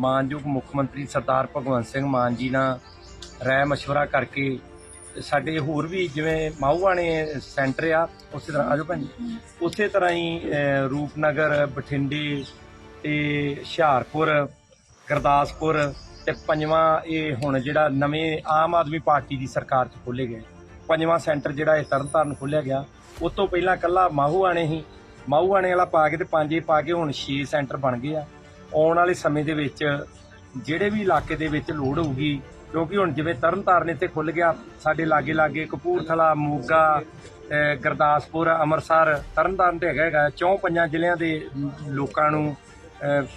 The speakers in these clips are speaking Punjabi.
ਮਾਨਯੋਗ ਮੁੱਖ ਮੰਤਰੀ ਸਰਦਾਰ ਭਗਵੰਤ ਸਿੰਘ ਮਾਨ ਜੀ ਨਾਲ ਰਾਏ ਮਸ਼ਵਰਾ ਕਰਕੇ ਸਾਡੇ ਹੋਰ ਵੀ ਜਿਵੇਂ ਮਾਹੂਆਣੇ ਸੈਂਟਰ ਆ, ਉਸੇ ਤਰ੍ਹਾਂ ਆਜੋ ਭੈਣ ਉਸੇ ਤਰ੍ਹਾਂ ਹੀ ਰੂਪਨਗਰ, ਬਠਿੰਡੇ ਤੇ ਹੁਸ਼ਿਆਰਪੁਰ, ਗੁਰਦਾਸਪੁਰ ਤੇ ਪੰਜਵਾਂ ਇਹ ਹੁਣ ਜਿਹੜਾ ਨਵੇਂ ਆਮ ਆਦਮੀ ਪਾਰਟੀ ਦੀ ਸਰਕਾਰ 'ਚ ਖੋਲੇ ਗਏ। ਪੰਜਵਾਂ ਸੈਂਟਰ ਜਿਹੜਾ ਇਹ ਤਰਨਤਾਰਨ ਖੋਲਿਆ ਗਿਆ। ਉਸ ਤੋਂ ਪਹਿਲਾਂ ਕੱਲਾ ਮਾਹੂਆਣੇ ਹੀ ਮਾਹੂਆਣੇ ਵਾਲਾ ਪਾ ਕੇ ਤੇ ਪੰਜੇ ਪਾ ਕੇ ਹੁਣ 6 ਸੈਂਟਰ ਬਣ ਗਏ ਆ। ਆਉਣ ਵਾਲੇ ਸਮੇਂ ਦੇ ਵਿੱਚ ਜਿਹੜੇ ਵੀ ਇਲਾਕੇ ਦੇ ਵਿੱਚ ਲੋੜ ਹੋਊਗੀ, ਕਿਉਂਕਿ ਹੁਣ ਜਿਵੇਂ ਤਰਨਤਾਰਨ ਇੱਥੇ ਖੁੱਲ ਗਿਆ, ਸਾਡੇ ਲਾਗੇ ਲਾਗੇ ਕਪੂਰਥਲਾ, ਮੋਗਾ ਗੁਰਦਾਸਪੁਰ, ਅੰਮ੍ਰਿਤਸਰ, ਤਰਨਤਾਰਨ ਤੇ ਹੈਗਾ ਹੈਗਾ, ਚੌਂ ਪੰਜਾਂ ਜ਼ਿਲ੍ਹਿਆਂ ਦੇ ਲੋਕਾਂ ਨੂੰ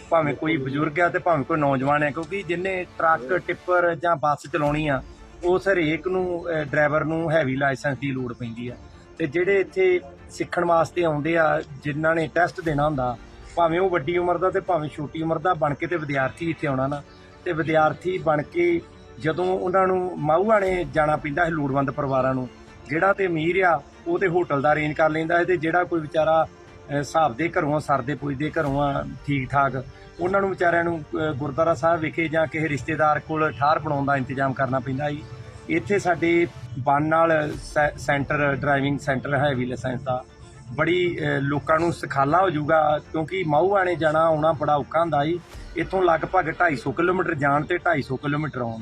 ਭਾਵੇਂ ਕੋਈ ਬਜ਼ੁਰਗ ਆ ਤੇ ਭਾਵੇਂ ਕੋਈ ਨੌਜਵਾਨ ਹੈ ਕਿਉਂਕਿ ਜਿੰਨੇ ਟਰੱਕ, ਟਿੱਪਰ ਜਾਂ ਬੱਸ ਚਲਾਉਣੀ ਆ, ਉਸ ਹਰੇਕ ਨੂੰ ਡਰਾਈਵਰ ਨੂੰ ਹੈਵੀ ਲਾਇਸੈਂਸ ਦੀ ਲੋੜ ਪੈਂਦੀ ਆ। ਤੇ ਜਿਹੜੇ ਇੱਥੇ ਸਿੱਖਣ ਵਾਸਤੇ ਆਉਂਦੇ ਆ, ਜਿਨ੍ਹਾਂ ਨੇ ਟੈਸਟ ਦੇਣਾ ਹੁੰਦਾ ਭਾਵੇਂ ਉਹ ਵੱਡੀ ਉਮਰ ਦਾ ਤੇ ਭਾਵੇਂ ਛੋਟੀ ਉਮਰ ਦਾ ਬਣ ਕੇ ਤੇ ਵਿਦਿਆਰਥੀ ਇੱਥੇ ਆਉਣਾ ਨਾ, ਤੇ ਵਿਦਿਆਰਥੀ ਬਣ ਕੇ ਜਦੋਂ ਉਹਨਾਂ ਨੂੰ ਮਾਹੂਆਣੇ ਜਾਣਾ ਪੈਂਦਾ ਹੈ ਲੋੜਵੰਦ ਪਰਿਵਾਰਾਂ ਨੂੰ, ਜਿਹੜਾ ਤੇ ਅਮੀਰ ਆ, ਉਹ ਤੇ ਹੋਟਲ ਦਾ ਅਰੇਂਜ ਕਰ ਲੈਂਦਾ ਹੈ ਤੇ ਜਿਹੜਾ ਕੋਈ ਵਿਚਾਰਾ ਹਿਸਾਬ ਦੇ ਘਰੋਂ ਸਰਦੇ ਪੁੱਜਦੇ ਘਰੋਂ ਆ ਠੀਕ ਠਾਕ ਉਹਨਾਂ ਨੂੰ ਵਿਚਾਰਿਆਂ ਨੂੰ ਗੁਰਦੁਆਰਾ ਸਾਹਿਬ ਵਿਖੇ ਜਾਂ ਕਿਸੇ ਰਿਸ਼ਤੇਦਾਰ ਕੋਲ ਠਾਰ ਬਣਾਉਣ ਦਾ ਇੰਤਜ਼ਾਮ ਕਰਨਾ ਪੈਂਦਾ ਜੀ ਇੱਥੇ ਸਾਡੇ ਬਨ ਨਾਲ ਸੈ- ਸੈਂਟਰ ਡਰਾਈਵਿੰਗ ਸੈਂਟਰ ਹੈ ਵੀ ਲਾਇਸੈਂਸ ਦਾ। ਬੜੀ ਲੋਕਾਂ ਨੂੰ ਸਖਾਲਾ ਹੋ ਜਾਊਗਾ, ਕਿਉਂਕਿ ਮਾਹੂਆਣੇ ਜਾਣਾ, ਆਉਣਾ ਬੜਾ ਔਖਾ ਹੁੰਦਾ ਜੀ ਇੱਥੋਂ ਲਗਭਗ 250 ਕਿਲੋਮੀਟਰ ਜਾਣ ਤੇ 250 ਕਿਲੋਮੀਟਰ ਆਉਣ।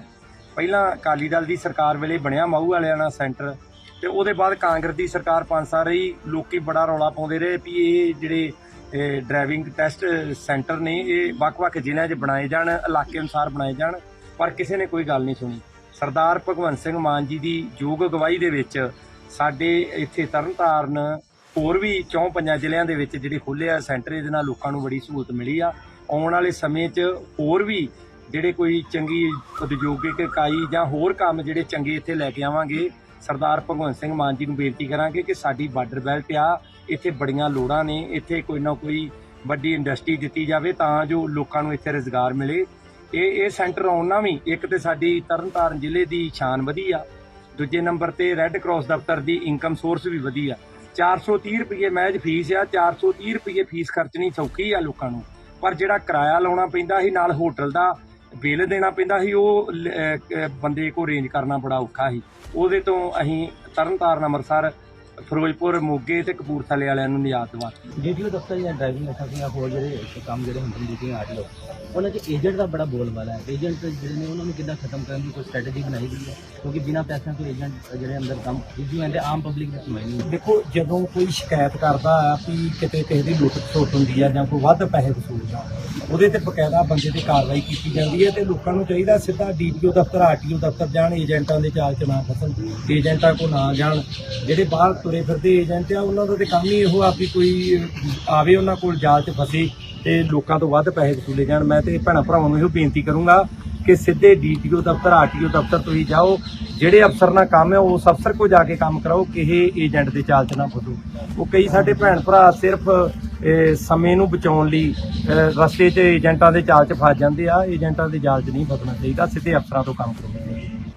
ਪਹਿਲਾਂ ਅਕਾਲੀ ਦਲ ਦੀ ਸਰਕਾਰ ਵੇਲੇ ਬਣਿਆ ਮਾਹੂ ਵਾਲਿਆਂ ਦਾ ਸੈਂਟਰ, ਤੇ ਉਹਦੇ ਬਾਅਦ ਕਾਂਗਰਸ ਦੀ ਸਰਕਾਰ ਪੰਜ ਸਾਲ ਰਹੀ, ਲੋਕੀ ਬੜਾ ਰੌਲਾ ਪਾਉਂਦੇ ਰਹੇ ਵੀ ਇਹ ਜਿਹੜੇ ਡਰਾਈਵਿੰਗ ਟੈਸਟ ਸੈਂਟਰ ਨੇ, ਇਹ ਵੱਖ-ਵੱਖ ਜ਼ਿਲ੍ਹਿਆਂ 'ਚ ਬਣਾਏ ਜਾਣ, ਇਲਾਕੇ ਅਨੁਸਾਰ ਬਣਾਏ ਜਾਣ, ਪਰ ਕਿਸੇ ਨੇ ਕੋਈ ਗੱਲ ਨਹੀਂ ਸੁਣੀ। ਸਰਦਾਰ ਭਗਵੰਤ ਸਿੰਘ ਮਾਨ ਜੀ ਦੀ ਯੋਗ ਅਗਵਾਈ ਦੇ ਵਿੱਚ ਸਾਡੇ ਇੱਥੇ ਤਰਨਤਾਰਨ ਹੋਰ ਵੀ ਚੌਂ ਪੰਜਾਂ ਜ਼ਿਲ੍ਹਿਆਂ ਦੇ ਵਿੱਚ ਜਿਹੜੇ ਖੁੱਲ੍ਹੇ ਆ, ਸੈਂਟਰ ਇਹਦੇ ਨਾਲ ਲੋਕਾਂ ਨੂੰ ਬੜੀ ਸਹੂਲਤ ਮਿਲੀ ਆ। ਆਉਣ ਵਾਲੇ ਸਮੇਂ 'ਚ ਹੋਰ ਵੀ ਜਿਹੜੇ ਕੋਈ ਚੰਗੀ ਉਦਯੋਗਿਕ ਇਕਾਈ ਜਾਂ ਹੋਰ ਕੰਮ ਜਿਹੜੇ ਚੰਗੇ ਇੱਥੇ ਲੈ ਕੇ ਆਵਾਂਗੇ, ਸਰਦਾਰ ਭਗਵੰਤ ਸਿੰਘ ਮਾਨ ਜੀ ਨੂੰ ਬੇਨਤੀ ਕਰਾਂਗੇ ਕਿ ਸਾਡੀ ਬਾਰਡਰ ਬੈਲਟ ਆ, ਇੱਥੇ ਬੜੀਆਂ ਲੋੜਾਂ ਨੇ, ਇੱਥੇ ਕੋਈ ਨਾ ਕੋਈ ਵੱਡੀ ਇੰਡਸਟਰੀ ਦਿੱਤੀ ਜਾਵੇ ਤਾਂ ਜੋ ਲੋਕਾਂ ਨੂੰ ਇੱਥੇ ਰੋਜ਼ਗਾਰ ਮਿਲੇ। ਇਹ ਇਹ ਸੈਂਟਰ ਆਉਣ ਨਾਲ ਵੀ ਇੱਕ ਤੇ ਸਾਡੀ ਤਰਨਤਾਰਨ ਜ਼ਿਲ੍ਹੇ ਦੀ ਸ਼ਾਨ ਵਧੀ ਆ, ਦੂਜੇ ਨੰਬਰ ਤੇ ਰੈੱਡ ਕਰਾਸ ਦਫ਼ਤਰ ਦੀ ਇਨਕਮ ਸੋਰਸ ਵੀ ਵਧੀ ਆ। 430 ਰੁਪਏ ਮਹਿਜ ਫੀਸ ਆ 430 ਰੁਪਏ ਫੀਸ ਖਰਚਣੀ ਸੌਖੀ ਆ ਲੋਕਾਂ ਨੂੰ। ਪਰ ਜਿਹੜਾ ਕਿਰਾਇਆ ਲਾਉਣਾ ਪੈਂਦਾ ਸੀ, ਨਾਲ ਹੋਟਲ ਦਾ ਬਿੱਲ ਦੇਣਾ ਪੈਂਦਾ ਸੀ, ਉਹ ਬੰਦੇ ਕੋ ਅਰੇਂਜ ਕਰਨਾ ਬੜਾ ਔਖਾ ਸੀ। ਉਹਦੇ ਤੋਂ ਅਸੀਂ ਤਰਨਤਾਰਨ ਅੰਮ੍ਰਿਤਸਰ ਫਿਰੋਜ਼ਪੁਰ ਮੋਗੇ ਤੇ ਕਪੂਰਥਲੇ ਵਾਲਿਆਂ ਨੂੰ ਨਿਯਾਤ ਦਵਾਤੀ ਡੀਟੀਓ ਦਫ਼ਤਰ ਜਾਂ ਡਰਾਈਵਿੰਗ ਲਾਇਸੈਂਸ ਜਾਂ ਹੋਰ ਜਿਹੜੇ ਕੰਮ ਜਿਹੜੇ ਹੁੰਦੇ ਨੇ ਡੀਟੀਓ ਆਰਟੀਓ ਉਹਨਾਂ 'ਚ ਏਜੰਟ ਦਾ ਬੜਾ ਬੋਲਬਾਲਾ ਹੈ। ਏਜੰਟ ਜਿਹੜੇ ਨੇ ਉਹਨਾਂ ਨੂੰ ਕਿੱਦਾਂ ਖਤਮ ਕਰਨ ਦੀ ਕੋਈ ਸਟ੍ਰੈਟਜੀ ਬਣਾਈ ਗਈ ਹੈ? ਕਿਉਂਕਿ ਬਿਨਾਂ ਪੈਸਿਆਂ ਤੋਂ ਏਜੰਟ ਜਿਹੜੇ ਅੰਦਰ ਕੰਮ ਜਿੱਦੀ ਹੁੰਦੇ ਆਮ ਪਬਲਿਕ ਨੇ ਸਮਝ ਨਹੀਂ। ਦੇਖੋ ਜਦੋਂ ਕੋਈ ਸ਼ਿਕਾਇਤ ਕਰਦਾ ਆ ਵੀ ਕਿਤੇ ਕਿਸੇ ਦੀ ਲੁੱਟ ਖਸੁੱਟ ਹੁੰਦੀ ਆ ਜਾਂ ਕੋਈ ਵੱਧ ਪੈਸੇ ਵਸੂਲਦਾ ਉਹਦੇ ਤੇ ਬਕਾਇਦਾ ਬੰਦੇ ਤੇ ਕਾਰਵਾਈ ਕੀਤੀ ਜਾਂਦੀ ਹੈ ਤੇ ਲੋਕਾਂ ਨੂੰ ਚਾਹੀਦਾ ਸਿੱਧਾ ਡੀਪੀਓ ਦਫ਼ਤਰ ਆਰਟੀਓ ਦਫ਼ਤਰ ਜਾਣ ਏਜੰਟਾਂ ਦੇ ਚਾਲ ਚ ਨਾ ਫਸਣ ਏਜੰਟਾਂ ਕੋ ਨਾ ਜਾਣ ਜਿਹੜੇ ਬਾਹਰ ਤੁਰੇ ਫਿਰਦੇ ਏਜੰਟ ਆ, ਉਹਨਾਂ ਦਾ ਤੇ ਕੰਮ ਹੀ ਇਹੋ ਆ ਵੀ ਕੋਈ ਆਵੇ ਉਹਨਾਂ ਕੋਲ ਜਾਲ ਚ ਫਸੇ ਤੇ ਲੋਕਾਂ ਤੋਂ ਵੱਧ ਪੈਸੇ ਵਸੂਲੇ ਜਾਣ। ਮੈਂ ਤੇ ਭੈਣਾਂ ਭਰਾਵਾਂ ਨੂੰ ਇਹੋ ਬੇਨਤੀ ਕਰੂੰਗਾ ਕਿ ਸਿੱਧੇ ਡੀਟੀਓ ਦਫ਼ਤਰ, ਆਰਟੀਓ ਦਫ਼ਤਰ ਤੁਸੀਂ ਜਾਓ। ਜਿਹੜੇ ਅਫਸਰ ਨਾਲ ਕੰਮ ਹੈ, ਉਸ ਅਫਸਰ ਕੋ ਜਾ ਕੇ ਕੰਮ ਕਰਾਓ ਕਿਸੇ ਏਜੰਟ ਦੇ ਚਾਲ 'ਚ ਨਾ ਫਸੋ। ਉਹ ਕਈ ਸਾਡੇ ਭੈਣ ਭਰਾ ਸਿਰਫ ਸਮੇਂ ਨੂੰ ਬਚਾਉਣ ਲਈ ਰਸਤੇ 'ਚ ਏਜੰਟਾਂ ਦੇ ਚਾਲ 'ਚ ਫਸ ਜਾਂਦੇ ਆ। ਏਜੰਟਾਂ ਦੇ ਜਾਲ 'ਚ ਨਹੀਂ ਫਸਣਾ ਚਾਹੀਦਾ। ਸਿੱਧੇ ਅਫਸਰਾਂ ਤੋਂ ਕੰਮ ਕਰੋ।